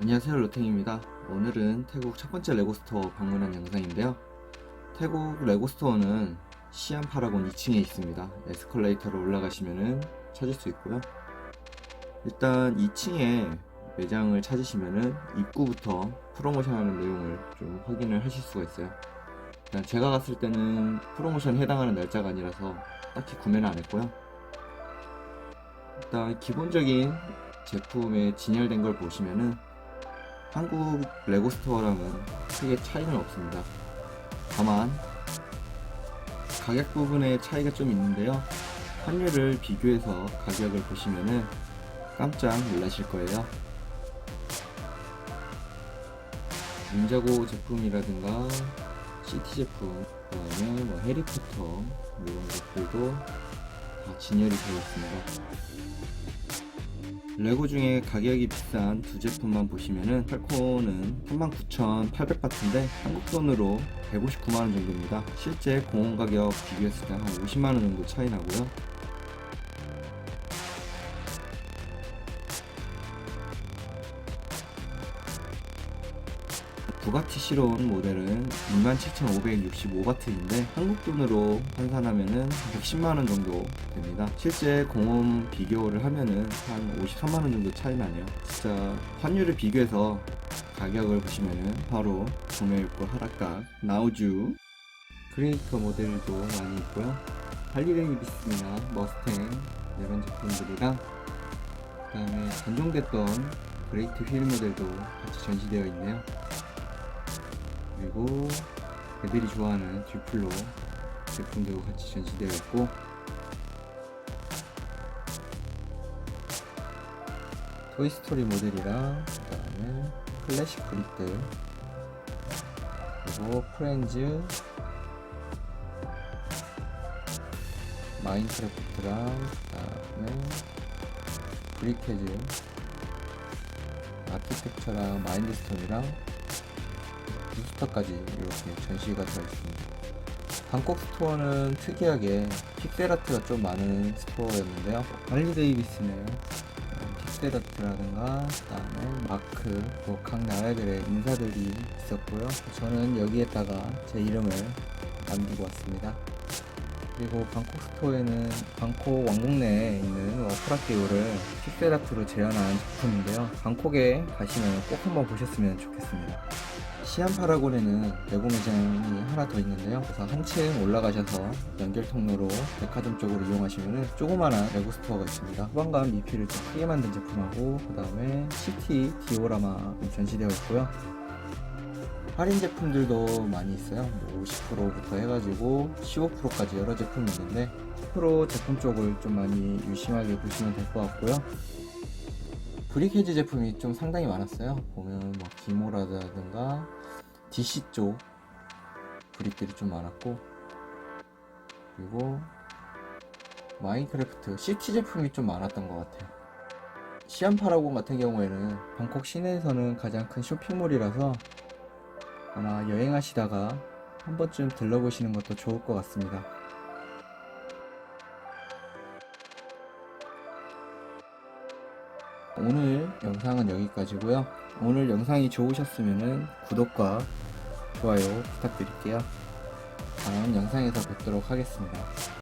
안녕하세요 로탱입니다. 오늘은 태국 첫 번째 레고스토어 방문한 영상인데요. 태국 레고스토어는 시안 파라곤 2층에 있습니다. 에스컬레이터로 올라가시면 찾을 수 있고요. 일단 2층에 매장을 찾으시면 입구부터 프로모션 하는 내용을 좀 확인을 하실 수가 있어요. 일단 제가 갔을 때는 프로모션 해당하는 날짜가 아니라서 딱히 구매는 안 했고요. 일단 기본적인 제품에 진열된 걸 보시면은 한국 레고 스토어랑은 크게 차이는 없습니다. 다만 가격 부분에 차이가 좀 있는데요. 환율을 비교해서 가격을 보시면은 깜짝 놀라실 거예요. 문자고 제품이라든가 CT 제품, 그다음에 뭐 해리포터 이런 것들도 다 진열이 되어 있습니다. 레고 중에 가격이 비싼 두 제품만 보시면은 팔콘은 39,800바트인데 한국 돈으로 159만원 정도입니다. 실제 공원 가격 비교했을 때 한 50만원 정도 차이 나고요. 부가티 시로운 모델은 27,565바트인데 한국 돈으로 환산하면은 110만원 정도 됩니다. 실제 공홈 비교를 하면은 한 53만원 정도 차이 나네요. 진짜 환율을 비교해서 가격을 보시면은 바로 구매욕구 하락각 나우주 크리에이터 모델도 많이 있고요. 할리데이비스나 머스탱 이런 제품들이랑 그 다음에 단종됐던 그레이트 휠 모델도 같이 전시되어 있네요. 그리고 애들이 좋아하는 듀플로 제품도 같이 전시되어 있고. 토이스토리 모델이랑 그 다음에 클래식 그립들. 그리고 프렌즈. 마인크래프트랑 그 다음에 브리케즈 아키텍처랑 마인드스톤이랑 부스터까지 이렇게 전시가 되어 있습니다. 방콕 스토어는 특이하게 픽셀아트가 좀 많은 스토어였는데요. 할리 데이비스는 픽셀아트라든가 그다음에 마크 뭐각 나라들의 인사들이 있었고요. 저는 여기에다가 제 이름을 남기고 왔습니다. 그리고 방콕 스토어에는 방콕 왕국 내에 있는 워크라케오를 픽셀아트로 재현한 제품인데요. 방콕에 가시면 꼭 한번 보셨으면 좋겠습니다. 시안 파라곤에는 레고 매장이 하나 더 있는데요. 그래서 한층 올라가셔서 연결 통로로 백화점 쪽으로 이용하시면 조그마한 레고 스토어가 있습니다. 후방감 미피를 좀 크게 만든 제품하고 그 다음에 CT 디오라마 전시되어 있고요. 할인 제품들도 많이 있어요. 뭐 50%부터 해가지고 15%까지 여러 제품이 있는데 10% 제품 쪽을 좀 많이 유심하게 보시면 될 것 같고요. 브리케즈 제품이 좀 상당히 많았어요. 보면 뭐 기모라든가 DC 쪽 브릭들이 좀 많았고 그리고 마인크래프트 CT 제품이 좀 많았던 것 같아요. 시안 파라곤 같은 경우에는 방콕 시내에서는 가장 큰 쇼핑몰이라서 아마 여행하시다가 한 번쯤 들러보시는 것도 좋을 것 같습니다. 오늘 영상은 여기까지고요. 오늘 영상이 좋으셨으면 구독과 좋아요 부탁드릴게요. 다음 영상에서 뵙도록 하겠습니다.